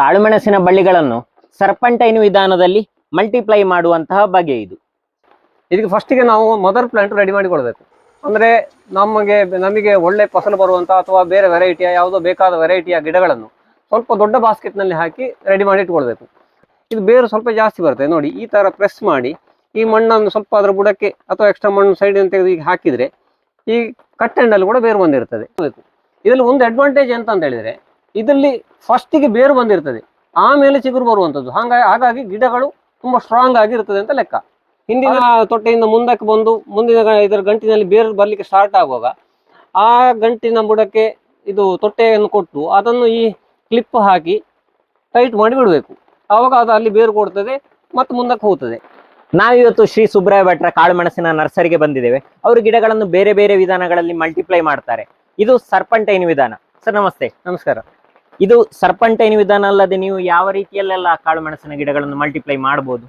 ಕಾಳುಮೆಣಸಿನ ಬಳ್ಳಿಗಳನ್ನು ಸರ್ಪಂಟೈನ್ ವಿಧಾನದಲ್ಲಿ ಮಲ್ಟಿಪ್ಲೈ ಮಾಡುವಂತಹ ಬಗೆ ಇದು. ಇದಕ್ಕೆ ಫಸ್ಟಿಗೆ ನಾವು ಮದರ್ ಪ್ಲಾಂಟ್ ರೆಡಿ ಮಾಡಿಕೊಳ್ಬೇಕು ಅಂದ್ರೆ ನಮಗೆ ನಮಗೆ ಒಳ್ಳೆ ಫಸಲು ಬರುವಂಥ ಅಥವಾ ಬೇರೆ ವೆರೈಟಿಯ ಯಾವುದೋ ಬೇಕಾದ ವೆರೈಟಿಯ ಗಿಡಗಳನ್ನು ಸ್ವಲ್ಪ ದೊಡ್ಡ ಬಾಸ್ಕೆಟ್ನಲ್ಲಿ ನಲ್ಲಿ ಹಾಕಿ ರೆಡಿ ಮಾಡಿ ಇಟ್ಕೊಳ್ಬೇಕು. ಇದು ಬೇರು ಸ್ವಲ್ಪ ಜಾಸ್ತಿ ಬರುತ್ತೆ. ನೋಡಿ, ಈ ತರ ಪ್ರೆಸ್ ಮಾಡಿ, ಈ ಮಣ್ಣನ್ನು ಸ್ವಲ್ಪ ಅದರ ಬುಡಕ್ಕೆ ಅಥವಾ ಎಕ್ಸ್ಟ್ರಾ ಮಣ್ಣು ಸೈಡ್ ತೆಗೆದು ಈಗ ಹಾಕಿದ್ರೆ ಈ ಕಟ್ ಅಲ್ಲಿ ಕೂಡ ಬೇರು ಬಂದಿರ್ತದೆ. ಇದರಲ್ಲಿ ಒಂದು ಅಡ್ವಾಂಟೇಜ್ ಎಂತ ಅಂತ ಹೇಳಿದ್ರೆ, ಇದರಲ್ಲಿ ಫಸ್ಟಿಗೆ ಬೇರು ಬಂದಿರ್ತದೆ ಆಮೇಲೆ ಚಿಗುರು ಬರುವಂಥದ್ದು. ಹಾಗಾಗಿ ಹಾಗಾಗಿ ಗಿಡಗಳು ತುಂಬಾ ಸ್ಟ್ರಾಂಗ್ ಆಗಿರ್ತದೆ ಅಂತ ಲೆಕ್ಕ. ಹಿಂದಿನ ತೊಟ್ಟೆಯಿಂದ ಮುಂದಕ್ಕೆ ಬಂದು ಮುಂದಿನ ಇದರ ಗಂಟಿನಲ್ಲಿ ಬೇರು ಬರಲಿಕ್ಕೆ ಸ್ಟಾರ್ಟ್ ಆಗುವಾಗ ಆ ಗಂಟಿನ ಬುಡಕ್ಕೆ ಇದು ತೊಟ್ಟೆಯನ್ನು ಕೊಟ್ಟು ಅದನ್ನು ಈ ಕ್ಲಿಪ್ ಹಾಕಿ ಟೈಟ್ ಮಾಡಿ ಬಿಡಬೇಕು. ಆವಾಗ ಅದು ಅಲ್ಲಿ ಬೇರು ಕೊಡ್ತದೆ ಮತ್ತು ಮುಂದಕ್ಕೆ ಹೋಗ್ತದೆ. ನಾವಿವತ್ತು ಶ್ರೀ ಸುಬ್ರಾಯ ಭಟ್ರ ಕಾಳುಮೆಣಸಿನ ನರ್ಸರಿಗೆ ಬಂದಿದ್ದೇವೆ. ಅವರು ಗಿಡಗಳನ್ನು ಬೇರೆ ಬೇರೆ ವಿಧಾನಗಳಲ್ಲಿ ಮಲ್ಟಿಪ್ಲೈ ಮಾಡ್ತಾರೆ. ಇದು ಸರ್ಪಂಟೈನ್ ವಿಧಾನ. ಸರ್ ನಮಸ್ತೆ. ನಮಸ್ಕಾರ. ಇದು ಸರ್ಪಂಟೈನ್ ವಿಧಾನ ಅಲ್ಲದೆ ನೀವು ಯಾವ ರೀತಿಯಲ್ಲೆಲ್ಲ ಕಾಳು ಮೆಣಸಿನ ಗಿಡಗಳನ್ನು ಮಲ್ಟಿಪ್ಲೈ ಮಾಡಬಹುದು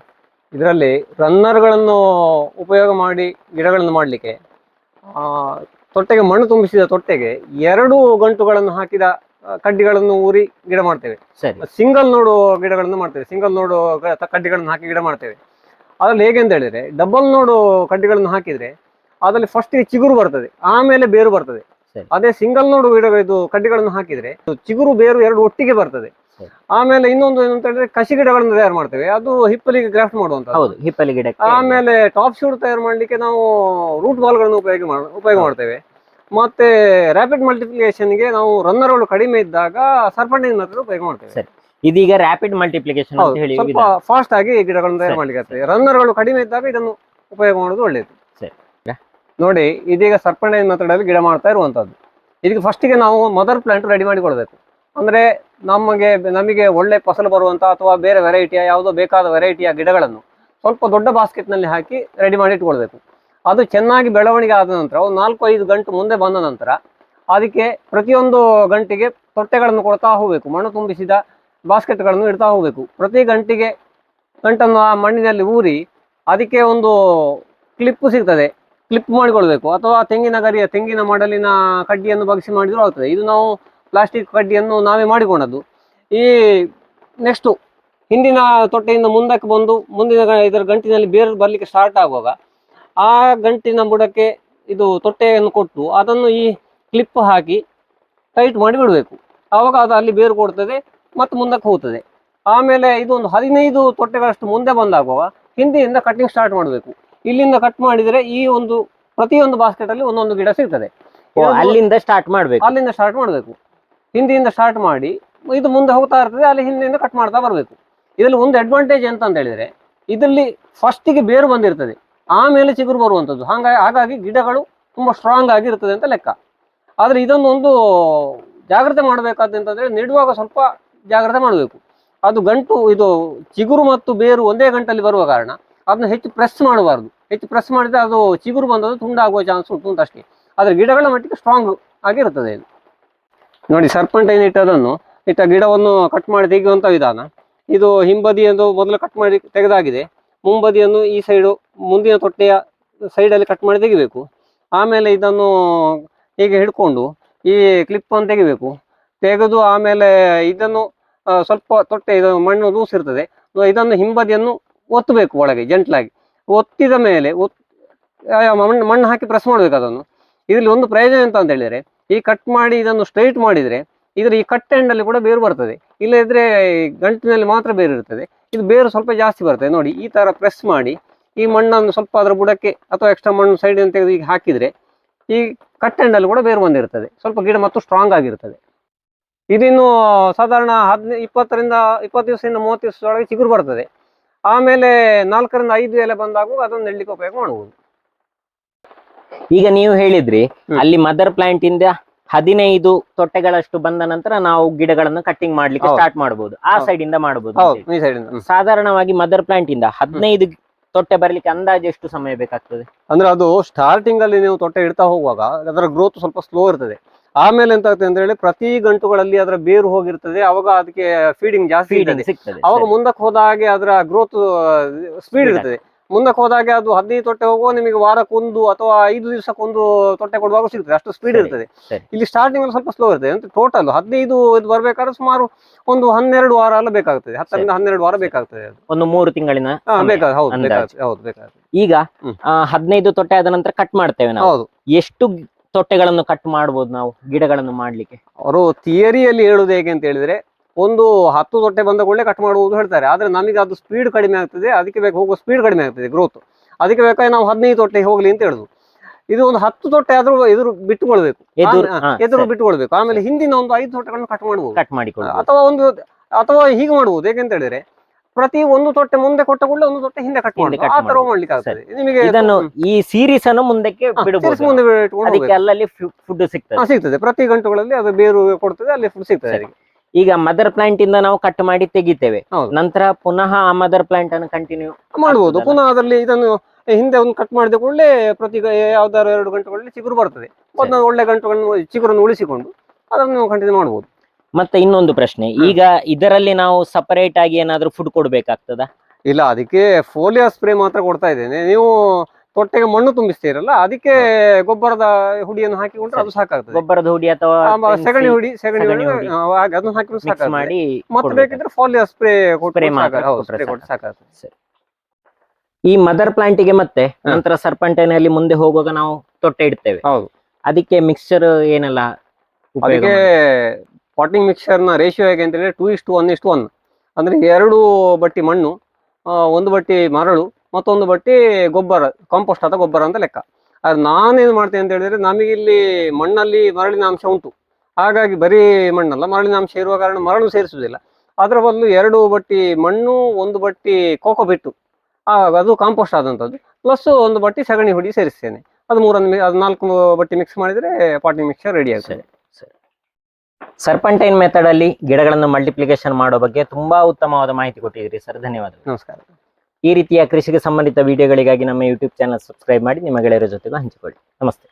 ಇದರಲ್ಲಿ ರನ್ನರ್ಗಳನ್ನು ಉಪಯೋಗ ಮಾಡಿ ಗಿಡಗಳನ್ನು ಮಾಡಲಿಕ್ಕೆ ತೊಟ್ಟೆಗೆ ಮಣ್ಣು ತುಂಬಿಸಿದ ತೊಟ್ಟೆಗೆ ಎರಡು ಗಂಟುಗಳನ್ನು ಹಾಕಿದ ಕಡ್ಡಿಗಳನ್ನು ಊರಿ ಗಿಡ ಮಾಡ್ತೇವೆ. ಸರಿ. ಸಿಂಗಲ್ ನೋಡು ಗಿಡಗಳನ್ನು ಮಾಡ್ತೇವೆ. ಸಿಂಗಲ್ ನೋಡು ಕಡ್ಡಿಗಳನ್ನು ಹಾಕಿ ಗಿಡ ಮಾಡ್ತೇವೆ. ಅದ್ರಲ್ಲಿ ಹೇಗೆ ಅಂತ ಹೇಳಿದ್ರೆ ಡಬಲ್ ನೋಡು ಕಡ್ಡಿಗಳನ್ನು ಹಾಕಿದ್ರೆ ಅದರಲ್ಲಿ ಫಸ್ಟ್ ಚಿಗುರು ಬರ್ತದೆ ಆಮೇಲೆ ಬೇರು ಬರ್ತದೆ. ಅದೇ ಸಿಂಗಲ್ ನೋಡು ಗಿಡ ಇದು ಕಡ್ಡಿಗಳನ್ನು ಹಾಕಿದ್ರೆ ಚಿಗುರು ಬೇರು ಎರಡು ಒಟ್ಟಿಗೆ ಬರ್ತದೆ. ಆಮೇಲೆ ಇನ್ನೊಂದು ಏನಂತ ಅಂತ ಹೇಳಿದ್ರೆ ಕಸಿ ಗಿಡಗಳನ್ನು ತಯಾರು ಮಾಡ್ತೇವೆ. ಅದು ಹಿಪ್ಪಲಿಗೆ ಗ್ರಾಫ್ಟ್ ಮಾಡುವಂತ ಹೌದು ಹಿಪ್ಪಲಿ ಗಿಡ ಆಮೇಲೆ ಟಾಪ್ ಶೂಟ್ ತಯಾರು ಮಾಡ್ಲಿಕ್ಕೆ ನಾವು ರೂಟ್ ಬಾಲ್ಗಳನ್ನು ಉಪಯೋಗ ಉಪಯೋಗ ಮಾಡ್ತೇವೆ. ಮತ್ತೆ ರ್ಯಾಪಿಡ್ ಮಲ್ಟಿಪ್ಲಿಕೇಶನ್ಗೆ ನಾವು ರನ್ನರ್ಗಳು ಕಡಿಮೆ ಇದ್ದಾಗ ಸರ್ಪಂಟಿಂಗ್ ಮಾತ್ರ ಉಪಯೋಗ ಮಾಡ್ತೇವೆ. ಸರಿ. ಇದೀಗ ರ್ಯಾಪಿಡ್ ಮಲ್ಟಿಪ್ಲಿಕೇಶನ್ ಅಂತ ಹೌದು, ಸ್ವಲ್ಪ ಫಾಸ್ಟ್ ಆಗಿ ಗಿಡಗಳನ್ನು ತಯಾರು ಮಾಡ್ಲಿಕ್ಕೆ ಆಗ್ತದೆ. ರನ್ನರ್ಗಳು ಕಡಿಮೆ ಇದ್ದಾಗ ಇದನ್ನು ಉಪಯೋಗ ಮಾಡೋದು ಒಳ್ಳೆಯದು. ನೋಡಿ, ಇದೀಗ ಸರ್ಪಣೆಯ ಮೆಥಡಲ್ಲಿ ಗಿಡ ಮಾಡ್ತಾ ಇರುವಂಥದ್ದು. ಇದಕ್ಕೆ ಫಸ್ಟಿಗೆ ನಾವು ಮದರ್ ಪ್ಲಾಂಟ್ ರೆಡಿ ಮಾಡಿಕೊಳ್ಬೇಕು ಅಂದರೆ ನಮಗೆ ನಮಗೆ ಒಳ್ಳೆ ಫಸಲು ಬರುವಂಥ ಅಥವಾ ಬೇರೆ ವೆರೈಟಿಯ ಯಾವುದೋ ಬೇಕಾದ ವೆರೈಟಿಯ ಗಿಡಗಳನ್ನು ಸ್ವಲ್ಪ ದೊಡ್ಡ ಬಾಸ್ಕೆಟ್ನಲ್ಲಿ ನಲ್ಲಿ ಹಾಕಿ ರೆಡಿ ಮಾಡಿ ಇಟ್ಕೊಳ್ಬೇಕು. ಅದು ಚೆನ್ನಾಗಿ ಬೆಳವಣಿಗೆ ಆದ ನಂತರ, ಒಂದು ನಾಲ್ಕು, ಐದು ಗಂಟು ಮುಂದೆ ಬಂದ ನಂತರ ಅದಕ್ಕೆ ಪ್ರತಿಯೊಂದು ಗಂಟಿಗೆ ತೊಟ್ಟೆಗಳನ್ನು ಕೊಡ್ತಾ ಹೋಗಬೇಕು. ಮಣ್ಣು ತುಂಬಿಸಿದ ಬಾಸ್ಕೆಟ್ಗಳನ್ನು ಇಡ್ತಾ ಹೋಗಬೇಕು. ಪ್ರತಿ ಗಂಟಿಗೆ ಗಂಟನ್ನು ಆ ಮಣ್ಣಿನಲ್ಲಿ ಊರಿ ಅದಕ್ಕೆ ಒಂದು ಕ್ಲಿಪ್ಪು ಸಿಗ್ತದೆ. ಕ್ಲಿಪ್ ಮಾಡಿಕೊಳ್ಬೇಕು. ಅಥವಾ ತೆಂಗಿನ ಗರಿಯ, ತೆಂಗಿನ ಮಡಲಿನ ಕಡ್ಡಿಯನ್ನು ಬಗ್ಸಿ ಮಾಡಿದ್ರು ಆಗ್ತದೆ. ಇದು ನಾವು ಪ್ಲಾಸ್ಟಿಕ್ ಕಡ್ಡಿಯನ್ನು ನಾವೇ ಮಾಡಿಕೊಂಡದ್ದು. ಈ ನೆಕ್ಸ್ಟು ಹಿಂದಿನ ತೊಟ್ಟೆಯಿಂದ ಮುಂದಕ್ಕೆ ಬಂದು ಮುಂದಿನ ಇದರ ಗಂಟಿನಲ್ಲಿ ಬೇರು ಬರಲಿಕ್ಕೆ ಸ್ಟಾರ್ಟ್ ಆಗುವಾಗ ಆ ಗಂಟಿನ ಬುಡಕ್ಕೆ ಇದು ತೊಟ್ಟೆಯನ್ನು ಕೊಟ್ಟು ಅದನ್ನು ಈ ಕ್ಲಿಪ್ ಹಾಕಿ ಟೈಟ್ ಮಾಡಿ ಬಿಡಬೇಕು ಆವಾಗ ಅದು ಅಲ್ಲಿ ಬೇರು ಕೊಡ್ತದೆ ಮತ್ತು ಮುಂದಕ್ಕೆ ಹೋಗ್ತದೆ. ಆಮೇಲೆ ಇದು ಒಂದು ಹದಿನೈದು ತೊಟ್ಟೆಗಳಷ್ಟು ಮುಂದೆ ಬಂದಾಗುವಾಗ ಹಿಂದಿಯಿಂದ ಕಟ್ಟಿಂಗ್ ಸ್ಟಾರ್ಟ್ ಮಾಡಬೇಕು. ಇಲ್ಲಿಂದ ಕಟ್ ಮಾಡಿದ್ರೆ ಈ ಒಂದು ಪ್ರತಿಯೊಂದು ಬಾಸ್ಕೆಟ್ ಅಲ್ಲಿ ಒಂದೊಂದು ಗಿಡ ಸಿಗ್ತದೆ. ಅಲ್ಲಿಂದ ಸ್ಟಾರ್ಟ್ ಮಾಡ್ಬೇಕು. ಅಲ್ಲಿಂದ ಸ್ಟಾರ್ಟ್ ಮಾಡಬೇಕು. ಹಿಂದಿಯಿಂದ ಸ್ಟಾರ್ಟ್ ಮಾಡಿ ಇದು ಮುಂದೆ ಹೋಗ್ತಾ ಇರ್ತದೆ ಅಲ್ಲಿ ಹಿಂದಿಯಿಂದ ಕಟ್ ಮಾಡ್ತಾ ಬರಬೇಕು. ಇದರಲ್ಲಿ ಒಂದು ಅಡ್ವಾಂಟೇಜ್ ಎಂತ ಅಂತ ಹೇಳಿದ್ರೆ ಇದರಲ್ಲಿ ಫಸ್ಟಿಗೆ ಬೇರು ಬಂದಿರ್ತದೆ. ಆಮೇಲೆ ಚಿಗುರು ಬರುವಂತದ್ದು. ಹಾಗಾಗಿ ಹಾಗಾಗಿ ಗಿಡಗಳು ತುಂಬಾ ಸ್ಟ್ರಾಂಗ್ ಆಗಿರ್ತದೆ ಅಂತ ಲೆಕ್ಕ. ಆದ್ರೆ ಇದೊಂದು ಒಂದು ಜಾಗ್ರತೆ ಮಾಡಬೇಕಾದಂತಂದ್ರೆ ನೆಡುವಾಗ ಸ್ವಲ್ಪ ಜಾಗ್ರತೆ ಮಾಡಬೇಕು. ಅದು ಗಂಟು ಇದು ಚಿಗುರು ಮತ್ತು ಬೇರು ಒಂದೇ ಗಂಟಲ್ಲಿ ಬರುವ ಕಾರಣ ಅದನ್ನ ಹೆಚ್ಚು ಪ್ರೆಸ್ ಮಾಡಬಾರ್ದು. ಹೆಚ್ಚು ಪ್ರೆಸ್ ಮಾಡಿದರೆ ಅದು ಚಿಗುರು ಬಂದದ್ದು ತುಂಡಾಗುವ ಚಾನ್ಸ್ ಉಂಟು ಅಂತ ಅಷ್ಟೇ. ಆದರೆ ಗಿಡಗಳ ಮಟ್ಟಿಗೆ ಸ್ಟ್ರಾಂಗ್ ಆಗಿರುತ್ತದೆ ಇದು. ನೋಡಿ ಸರ್ಪಂಟೈನ್ ಇಟ್ಟದನ್ನು ಇಟ್ಟ ಗಿಡವನ್ನು ಕಟ್ ಮಾಡಿ ತೆಗೆಯುವಂಥ ವಿಧಾನ. ಇದು ಹಿಂಬದಿಯನ್ನು ಮೊದಲು ಕಟ್ ಮಾಡಿ ತೆಗೆದಾಗಿದೆ. ಮುಂಬದಿಯನ್ನು ಈ ಸೈಡು ಮುಂದಿನ ತೊಟ್ಟೆಯ ಸೈಡಲ್ಲಿ ಕಟ್ ಮಾಡಿ ತೆಗಿಬೇಕು. ಆಮೇಲೆ ಇದನ್ನು ಹೀಗೆ ಹಿಡ್ಕೊಂಡು ಈ ಕ್ಲಿಪ್ ಅನ್ನು ತೆಗಿಬೇಕು. ತೆಗೆದು ಆಮೇಲೆ ಇದನ್ನು ಸ್ವಲ್ಪ ತೊಟ್ಟೆ, ಇದು ಮಣ್ಣು ಲೂಸಿರ್ತದೆ ಇದನ್ನು ಹಿಂಬದಿಯನ್ನು ಒತ್ತಬೇಕು ಒಳಗೆ ಜಂಟ್ಲಾಗಿ ಒತ್ತಿದ ಮೇಲೆ, ಒತ್ ಮಣ್ಣು ಮಣ್ಣು ಹಾಕಿ ಪ್ರೆಸ್ ಮಾಡ್ಬೇಕು ಅದನ್ನು. ಇದರಲ್ಲಿ ಒಂದು ಪ್ರಯೋಜನ ಎಂತ ಅಂತ ಹೇಳಿದ್ರೆ, ಈ ಕಟ್ ಮಾಡಿ ಇದನ್ನು ಸ್ಟ್ರೈಟ್ ಮಾಡಿದ್ರೆ ಇದರ ಈ ಕಟ್ ಎಂಡಲ್ಲಿ ಕೂಡ ಬೇರು ಬರ್ತದೆ. ಇಲ್ಲದಿದ್ರೆ ಗಂಟಿನಲ್ಲಿ ಮಾತ್ರ ಬೇರು ಇರ್ತದೆ. ಇದು ಬೇರು ಸ್ವಲ್ಪ ಜಾಸ್ತಿ ಬರ್ತದೆ. ನೋಡಿ, ಈ ತರ ಪ್ರೆಸ್ ಮಾಡಿ, ಈ ಮಣ್ಣನ್ನು ಸ್ವಲ್ಪ ಅದರ ಬುಡಕ್ಕೆ ಅಥವಾ ಎಕ್ಸ್ಟ್ರಾ ಮಣ್ಣು ಸೈಡ್ ತೆಗೆದು ಈಗ ಹಾಕಿದ್ರೆ, ಈ ಕಟ್ ಎಂಡಲ್ಲಿ ಕೂಡ ಬೇರು ಬಂದಿರ್ತದೆ. ಸ್ವಲ್ಪ ಗಿಡ ಮತ್ತು ಸ್ಟ್ರಾಂಗ್ ಆಗಿರ್ತದೆ. ಇದಿನ್ನು, ಸಾಧಾರಣ ಹದಿನೈದು ಇಪ್ಪತ್ತರಿಂದ, ಇಪ್ಪತ್ತು ದಿವಸದಿಂದ ಮೂವತ್ತು ದಿವಸದೊಳಗೆ ಚಿಗುರು ಬರ್ತದೆ. ಆಮೇಲೆ ನಾಲ್ಕರಿಂದ ಐದು ಎಲೆ ಬಂದಾಗ ಅದನ್ನ ನೆಡ್ಲಿಕ್ಕೆ ಉಪಯೋಗ ಮಾಡಬಹುದು ಈಗ ನೀವು ಹೇಳಿದ್ರಿ ಅಲ್ಲಿ ಮದರ್ ಪ್ಲಾಂಟ್ ಇಂದ ಹದಿನೈದು ತೊಟ್ಟೆಗಳಷ್ಟು ಬಂದ ನಂತರ ನಾವು ಗಿಡಗಳನ್ನು ಕಟ್ಟಿಂಗ್ ಮಾಡ್ಲಿಕ್ಕೆ ಸ್ಟಾರ್ಟ್ ಮಾಡಬಹುದು ಆ ಸೈಡ್ ಇಂದ ಮಾಡಬಹುದು ಸಾಧಾರಣವಾಗಿ ಮದರ್ ಪ್ಲಾಂಟ್ ಇಂದ ಹದಿನೈದು ತೊಟ್ಟೆ ಬರ್ಲಿಕ್ಕೆ ಅಂದಾಜು ಎಷ್ಟು ಸಮಯ ಬೇಕಾಗ್ತದೆ? ಅಂದ್ರೆ ಅದು ಸ್ಟಾರ್ಟಿಂಗ್ ಅಲ್ಲಿ ನೀವು ತೊಟ್ಟೆ ಇಡ್ತಾ ಹೋಗುವಾಗ ಅದರ ಗ್ರೋತ್ ಸ್ವಲ್ಪ ಸ್ಲೋ ಇರ್ತದೆ. ಆಮೇಲೆ ಎಂತ ಆಗ್ತದೆ ಅಂತ ಹೇಳಿ ಪ್ರತಿ ಗಂಟುಗಳಲ್ಲಿ ಅದರ ಬೇರು ಹೋಗಿರ್ತದೆ ಅವಾಗ ಅದಕ್ಕೆ ಫೀಡಿಂಗ್ ಜಾಸ್ತಿ ಇರ್ತದೆ. ಸಿಗ್ತದೆ ಅವಾಗ. ಮುಂದಕ್ಕೆ ಹೋದ ಹಾಗೆ ಅದರ ಗ್ರೋತ್ ಸ್ಪೀಡ್ ಇರ್ತದೆ. ಮುಂದಕ್ಕೆ ಹೋದಾಗೆ ಅದು ಹದಿನೈದು ತೊಟ್ಟೆ ಹೋಗುವ ನಿಮಗೆ ವಾರಕ್ಕೊಂದು ಅಥವಾ ಐದು ದಿವಸಕ್ಕೊಂದು ತೊಟ್ಟೆ ಕೊಡುವಾಗ ಸಿಗ್ತದೆ ಅಷ್ಟು ಸ್ಪೀಡ್ ಇರ್ತದೆ. ಇಲ್ಲಿ ಸ್ಟಾರ್ಟಿಂಗ್ ಅಲ್ಲಿ ಸ್ವಲ್ಪ ಸ್ಲೋ ಇರ್ತದೆ ಅಂತ ಟೋಟಲ್ ಹದಿನೈದು ಇದು ಬರ್ಬೇಕಾದ್ರೆ ಸುಮಾರು ಒಂದು ಹನ್ನೆರಡು ವಾರ ಎಲ್ಲ ಬೇಕಾಗ್ತದೆ ಹತ್ತರಿಂದ ಹನ್ನೆರಡು ವಾರ ಬೇಕಾಗ್ತದೆ ಒಂದು ಮೂರು ತಿಂಗಳಿನ ಹೌದು. ಹೌದು ಬೇಕಾಗ್ತದೆ. ಈಗ ಹದಿನೈದು ತೊಟ್ಟೆ ಆದ ನಂತರ ಕಟ್ ಮಾಡ್ತೇವೆ ನಾವು. ಹೌದು. ಎಷ್ಟು ತೊಟ್ಟೆಗಳನ್ನು ಕಟ್ ಮಾಡ್ಬೋದು ನಾವು ಗಿಡಗಳನ್ನು ಮಾಡ್ಲಿಕ್ಕೆ. ಅವರು ಥಿಯರಿಯಲ್ಲಿ ಹೇಳುದು ಹೇಗೆ ಅಂತ ಹೇಳಿದ್ರೆ ಒಂದು ಹತ್ತು ತೊಟ್ಟೆ ಬಂದ ಕೂಡಲೇ ಕಟ್ ಮಾಡುವುದು ಹೇಳ್ತಾರೆ. ಆದ್ರೆ ನಮಗೆ ಅದು ಸ್ಪೀಡ್ ಕಡಿಮೆ ಆಗ್ತದೆ ಅದಕ್ಕೆ ಬೇಕು ಹೋಗುವ ಸ್ಪೀಡ್ ಕಡಿಮೆ ಆಗ್ತದೆ ಗ್ರೋತ್ ಅದಕ್ಕೆ ಬೇಕಾದ್ರೆ ನಾವು ಹದಿನೈದು ತೊಟ್ಟೆ ಹೋಗ್ಲಿ ಅಂತ ಹೇಳುದು. ಇದು ಒಂದು ಹತ್ತು ತೊಟ್ಟೆ ಆದ್ರೂ ಎದುರು ಬಿಟ್ಟುಕೊಳ್ಬೇಕು. ಎದುರು ಬಿಟ್ಟುಕೊಳ್ಬೇಕು. ಆಮೇಲೆ ಹಿಂದಿನ ಒಂದು ಐದು ತೊಟ್ಟೆಗಳನ್ನು ಕಟ್ ಮಾಡಬಹುದು ಕಟ್ ಮಾಡಿಕೊಳ್ಳಿ ಅಥವಾ ಒಂದು ಅಥವಾ ಹೀಗೆ ಮಾಡಬಹುದು ಹೇಗೆಂತ ಹೇಳಿದ್ರೆ ಪ್ರತಿ ಒಂದು ತೊಟ್ಟೆ ಮುಂದೆ ಕೊಟ್ಟ ಕೂಡಲೇ ಒಂದು ತೊಟ್ಟೆ ಹಿಂದೆ ಕಟ್ ಮಾಡಿ ಆ ತರ ಮಾಡುದು. ಮಾಡ್ಲಿಕ್ಕೆ ಆಗ್ತದೆ ನಿಮಗೆ ಇದನ್ನು ಈ ಸೀರೀಸ್ ಅನ್ನು ಮುಂದಕ್ಕೆ ಬಿಡಬಹುದು. ಮುಂದೆ ಅದಕ್ಕೆ ಅಲ್ಲಲ್ಲಿ ಫುಡ್ ಸಿಗ್ತದೆ. ಸಿಗ್ತದೆ. ಪ್ರತಿ ಗಂಟುಗಳಲ್ಲಿ ಅದು ಬೇರು ಕೊಡ್ತದೆ ಅಲ್ಲಿ ಫುಡ್ ಸಿಗ್ತದೆ ಈಗ ಮದರ್ ಪ್ಲಾಂಟ್ ಇಂದ ನಾವು ಕಟ್ ಮಾಡಿ ತೆಗಿತೇವೆ. ನಂತರ ಪುನಃ ಆ ಮದರ್ ಪ್ಲಾಂಟ್ ಅನ್ನು ಕಂಟಿನ್ಯೂ ಮಾಡಬಹುದು ಪುನಃ ಅದರಲ್ಲಿ ಇದನ್ನು ಹಿಂದೆ ಒಂದು ಕಟ್ ಮಾಡಿದ ಕೂಡಲೇ ಪ್ರತಿ ಯಾವ್ದಾದ್ರು ಎರಡು ಗಂಟೆಗಳಲ್ಲಿ ಚಿಗುರು ಬರ್ತದೆ. ಒಳ್ಳೆ ಗಂಟುಗಳನ್ನು ಚಿಗುರನ್ನು ಉಳಿಸಿಕೊಂಡು ಅದನ್ನು ನಾವು ಕಂಟಿನ್ಯೂ ಮಾಡ್ಬೋದು. ಮತ್ತೆ ಇನ್ನೊಂದು ಪ್ರಶ್ನೆ. ಈಗ ಇದರಲ್ಲಿ ನಾವು ಸಪರೇಟ್ ಆಗಿ ಏನಾದ್ರೂ ಫುಡ್ ಕೊಡ್ಬೇಕಾಗ್ತದ? ಇಲ್ಲ ಅದಕ್ಕೆ ಫೋಲಿಯಾ ಸ್ಪ್ರೇ ಮಾತ್ರ ಕೊಡ್ತಾ ಇದ್ದೇನೆ. ನೀವು ತೊಟ್ಟೆಗೆ ಮಣ್ಣು ತುಂಬಿಸ್ತೀರಲ್ಲ ಅದಕ್ಕೆ ಗೊಬ್ಬರದ ಹುಡಿಯನ್ನು ಹಾಕಿಕೊಂಡ್ರೆ ಅದು ಸಾಕಾಗ್ತದೆ. ಗೊಬ್ಬರದ ಹುಡಿ ಅಥವಾ ಸೆಗಣಿ ಹುಡಿ ಸಗಣಿ ಹುಡಿ ಅದನ್ನು ಹಾಕಿದ್ರೆ ಮಾಡಿ ಮತ್ತೆ. ಬೇಕಿದ್ರೆ ಫೋಲಿಯಾ ಸ್ಪ್ರೇ ಸ್ಪ್ರೇ ಸಾಕಾಗ್ತದೆ. ಈ ಮದರ್ ಪ್ಲಾಂಟಿಗೆ ಮತ್ತೆ ನಂತರ ಸರ್ಪಂಟೈನಲ್ಲಿ ಮುಂದೆ ಹೋಗುವಾಗ ನಾವು ತೊಟ್ಟೆ ಇಡ್ತೇವೆ. ಹೌದು. ಅದಕ್ಕೆ ಮಿಕ್ಸ್ಚರ್ ಏನೆಲ್ಲ ಅದಕ್ಕೆ? ಪಾಟಿಂಗ್ ಮಿಕ್ಸರ್ನ ರೇಷಿಯೋ ಹೇಗೆ ಅಂತ ಹೇಳಿದ್ರೆ ಟೂ ಇಷ್ಟು ಒನ್ ಇಷ್ಟು ಒನ್ ಅಂದರೆ ಎರಡು ಬಟ್ಟಿ ಮಣ್ಣು ಒಂದು ಬಟ್ಟಿ ಮರಳು, ಮತ್ತೊಂದು ಬಟ್ಟಿ ಗೊಬ್ಬರ ಕಾಂಪೋಸ್ಟ್ ಅಥವಾ ಗೊಬ್ಬರ ಅಂತ ಲೆಕ್ಕ. ಅದು ನಾನೇನು ಮಾಡ್ತೇನೆ ಅಂತ ಹೇಳಿದ್ರೆ ನಮಗೆ ಇಲ್ಲಿ ಮಣ್ಣಲ್ಲಿ ಮರಳಿನ ಅಂಶ ಉಂಟು. ಹಾಗಾಗಿ ಬರೀ ಮಣ್ಣಲ್ಲ, ಮರಳಿನ ಅಂಶ ಇರುವ ಕಾರಣ ಮರಳು ಸೇರಿಸುವುದಿಲ್ಲ. ಅದರ ಬದಲು ಎರಡು ಬಟ್ಟಿ ಮಣ್ಣು, ಒಂದು ಬಟ್ಟಿ ಕೋಕೋ ಬಿಟ್ಟು ಅದು ಕಾಂಪೋಸ್ಟ್ ಆದಂಥದ್ದು. ಪ್ಲಸ್ ಒಂದು ಬಟ್ಟಿ ಸಗಣಿ ಹುಡಿ ಸೇರಿಸ್ತೇನೆ. ಅದು ಮೂರನ್ನು ಮಿ- ಅದು ನಾಲ್ಕು ಬಟ್ಟಿ ಮಿಕ್ಸ್ ಮಾಡಿದರೆ ಪಾಟಿಂಗ್ ಮಿಕ್ಸರ್ ರೆಡಿ ಆಗ್ತದೆ. ಸರ್ಪಂಟೈನ್ ಮೆಥಡ್ ಅಲ್ಲಿ ಗಿಡಗಳನ್ನು ಮಲ್ಟಿಪ್ಲಿಕೇಶನ್ ಮಾಡೋ ಬಗ್ಗೆ ತುಂಬಾ ಉತ್ತಮವಾದ ಮಾಹಿತಿ ಕೊಟ್ಟಿದ್ದೀರಿ ಸರ್. ಧನ್ಯವಾದಗಳು. ನಮಸ್ಕಾರ. ಈ ರೀತಿಯ ಕೃಷಿಗೆ ಸಂಬಂಧಿತ ವಿಡಿಯೋಗಳಿಗಾಗಿ ನಮ್ಮ ಯೂಟ್ಯೂಬ್ ಚಾನಲ್ ಸಬ್ಸ್ಕ್ರೈಬ್ ಮಾಡಿ ನಿಮ್ಮ ಗೆಳೆಯರ ಜೊತೆಗೂ ಹಂಚಿಕೊಳ್ಳಿ. ನಮಸ್ತೆ.